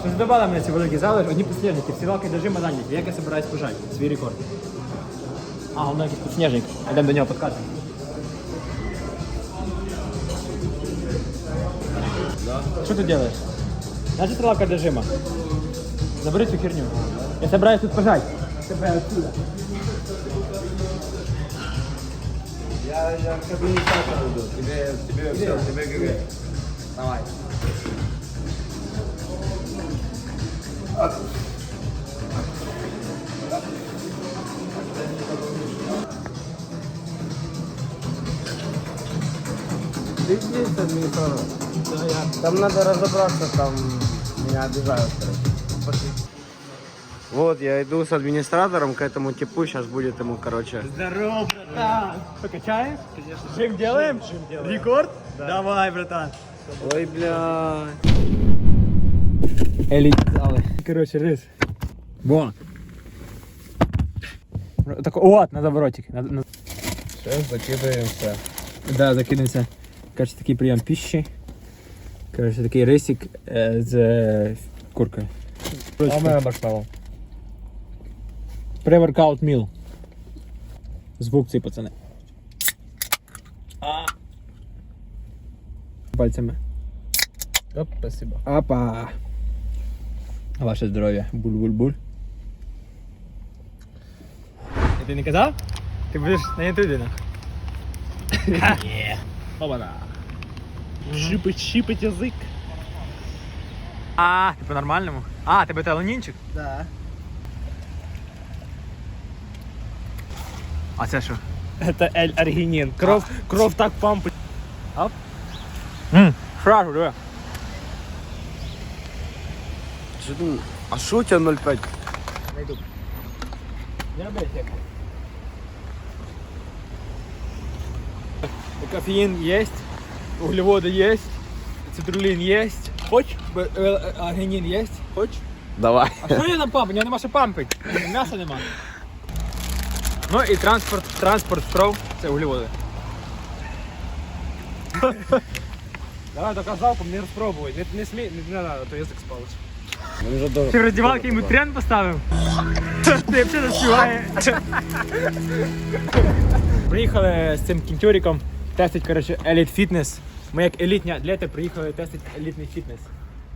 Що задобали мене ці великі зали, одні підсніжники, всі лаки держи зайняті. Як я собираюсь пожати? Свій рекорд. А, воно якийсь підсніжник. Йдемо до нього подкатимо. Що ти робиш? Значит, стрелка держима. Забери цю херню. Я собираюсь тут пожать. Тебе отсюда. Я, я к администратору иду. Тебе, тебе все, тебе ГГ. Давай. Ты здесь администратор? Да, я. Там надо разобраться, там меня обижают, короче. Пошли. Вот, я иду с администратором к этому типу, сейчас будет ему, короче. Здорово, братан. Покачаем? Конечно. Жим делаем? Жим делаем. Рекорд? Давай, братан. Ой, бля. Элит залы. Короче, рис. Во. Так, вот, надо воротик. Надо, надо- Сейчас закидаемся. Да, закинемося. Короче, такий прийом пищі. Короче, такий рисик е, з е, куркою. А мы обошло. Pre-workout meal. Звук цей, пацани. А. Пальцями. Оп, спасибо. Апа. Ваше здоров'я. Буль-буль-буль. Ти не казав? Ти будеш на ютубі, на. Опа-на. Щипать, щипать язык. А, ти по-нормальному? А, тебе талонінчик? Да. А це що? Это L-аргинин. Кровь, кровь так пампит. Ммм, сразу, диви. Что ты? А что у тебя 0,5? Найду. Не роби як. Кофеин есть, углеводы есть, цитрулин есть. Хочешь? Б- э, э, Аргинин есть. Хочешь? Давай. А що я нам пампить? Я нема що пампить. М'яса нема. Ну і транспорт, транспорт стров, це углеводи. Давай доказав, мені розпробуй. Не, не смій, не, не надо, то язик спалиш. Он вже до... Чи в роздівалки йому трен поставив? Ти взагалі не співає. Приїхали з цим кінтюриком тестить, коротше, Elite Fitness. Ми як елітні атлети приїхали тестити елітний фітнес.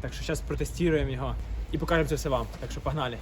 Так що зараз протестуємо його і покажемо це все вам. Так що погнали.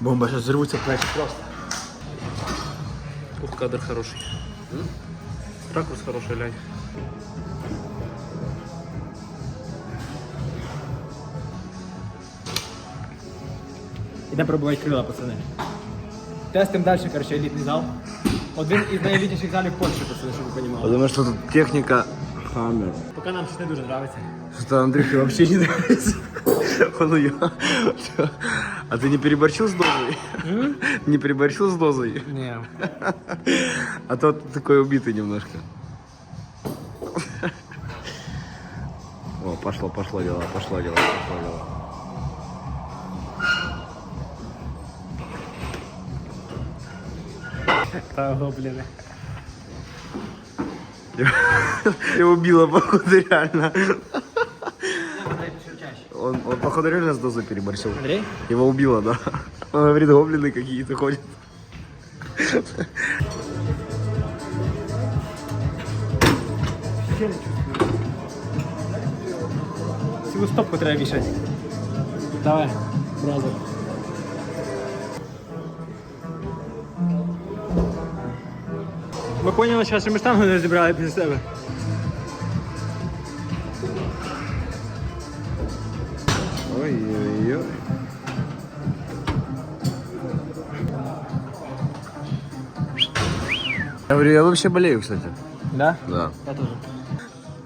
Бомба, сейчас взорвутся плечи просто. Тут кадр хороший. Ракурс хороший, глянь. Ідемо пробувати крила, пацани. Тестимо далі, коротше, елітний зал. Один із найелітніших залів Польщі, пацани, щоб ви розуміли. Потому что тут техника Хаммер. Поки нам щось не дуже подобається. Что Андрюхе вообще не нравится. Он уё- А ты не переборщил с дозой? Не переборщил с дозой? Ні. А то ты такой убитый немножко. О, пошло, пошло дело, пошло дело, пошло дело. Та гобліни. Его убило, походу, реально. Он, он, походу, реально с дозой переборщил. Андрій? Его убило, да. Он говорит, гоблины какие-то ходят. Вообще не чувствую. Цілу стопку треба вішати. Давай, бразер. Ми поняли, зараз, що ми штангу не зібрали після себе. Я говорю, я вообще болею, кстати. Да? Да. Я тоже.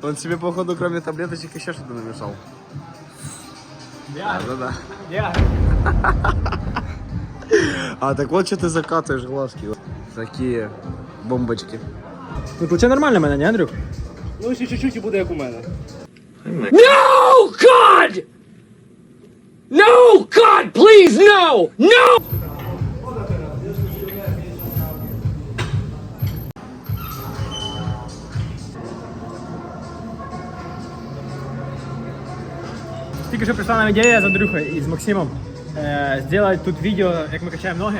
Он себе, походу, кроме таблеточек еще что-то намешал. Я. Да, да. Я. А, так вот что ты закатываешь глазки. Такие бомбочки. Ну, получай нормально мене, не, Андрюх? Ну, ще чуть-чуть і буде як у мене. No, God! No, God, please, no! No! Тільки що прийшла нам ідея з Андрюхою і з Максимом е, зробити тут відео, як ми качаємо ноги.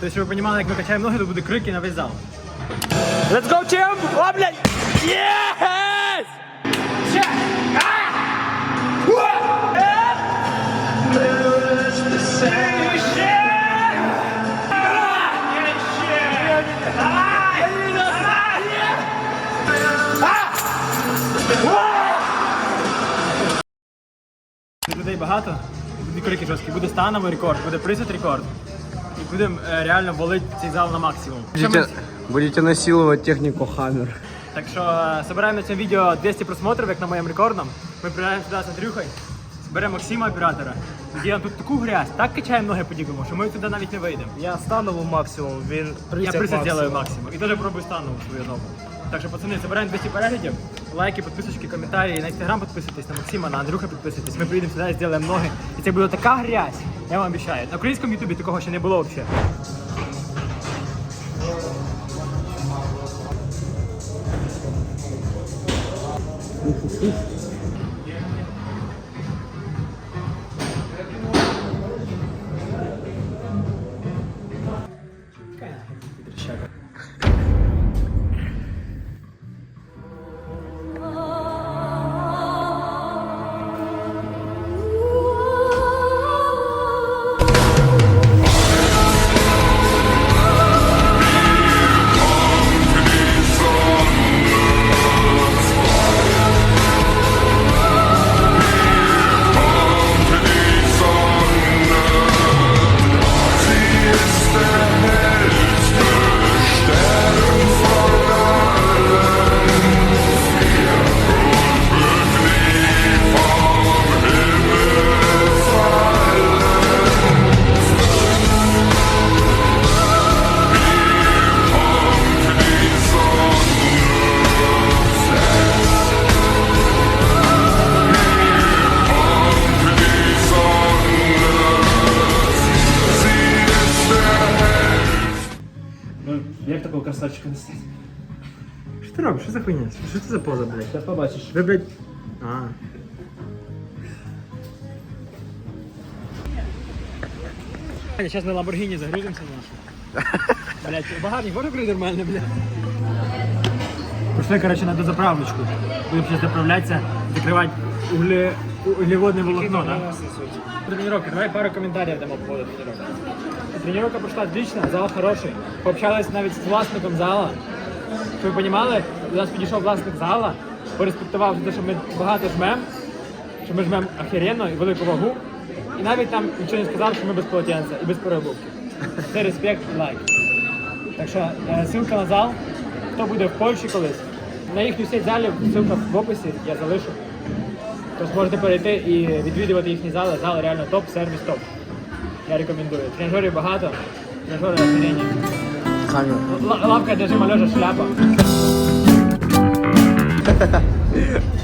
Тобто, щоб ви розуміли, як ми качаємо ноги, то буде крики на весь зал. Let's go, champ! О, блядь! Yes! Буде становий рекорд, буде присід рекорд. І будемо е, реально волити цей зал на максимум. Ми- Будете, будете насиловать технику Хаммер. Так що е, собираємо на цьому відео 200 просмотрів, як на моєму рекордом. Ми приїжджаємо сюди з Андрюхою, зберемо Максима оператора. Діємо тут таку грязь, так качаємо ноги по подібимо, що ми туди навіть не вийдемо. Я станову максимум, він Я присід зроблю максимум. І теж пробую станову свою ногу. Так що, пацани, збираємо 200 переглядів, лайки, підписочки, коментарі, на інстаграм підписуйтесь, на Максима, на Андрюха підписуйтесь. Ми приїдемо сюди зробимо ноги. І це буде така грязь, я вам обіцяю. На українському ютубі такого ще не було взагалі. Ну, такого красавчика не стати? Що ти робиш? Що за хуйня? Що це за поза, блядь? Зараз побачиш. Ви, блядь. А. Сейчас на Ламборгіні загрузимося нашу. Блять, багажник може прийти нормально, блядь? Пішли, короче, на дозаправочку. Будемо зараз заправлятися, закривати угле... углеводне волокно, да? Тренировка, давай пару комментариев дамо по поводу тренировки. Тренировка прошла отлично, зал хороший. Пообщалась навіть з власником зала. Щоб ви розуміли, до нас підійшов власник зала, пореспектував те, що ми багато жмем, що ми жмем охеренно і велику вагу. І навіть нам нічого не сказав, що ми без полотенця і без переобувки. Це респект і лайк. Так що е, ссылка на зал, хто буде в Польщі колись. На їхню сеть залів, ссылка в описі, я залишу. Тож можете перейти і відвідувати їхні зали. Зал реально топ, сервіс топ. Я рекомендую. Тренажерів багато, тренажери охеренні. Хаммер. Л- лавка для жима лежа шляпа.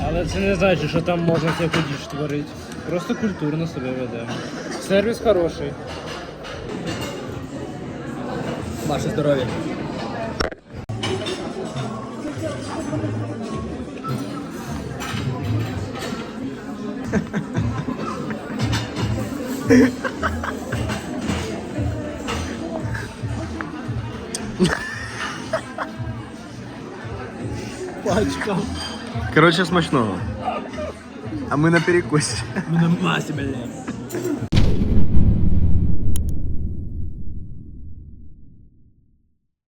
Але це не значить, що там можна всяку діч творити. Просто культурно себе ведемо. Сервіс хороший. Ваше здоров'я. Пачка. Короче, смачного. А ми на перекусі. Ми на масі, блядь.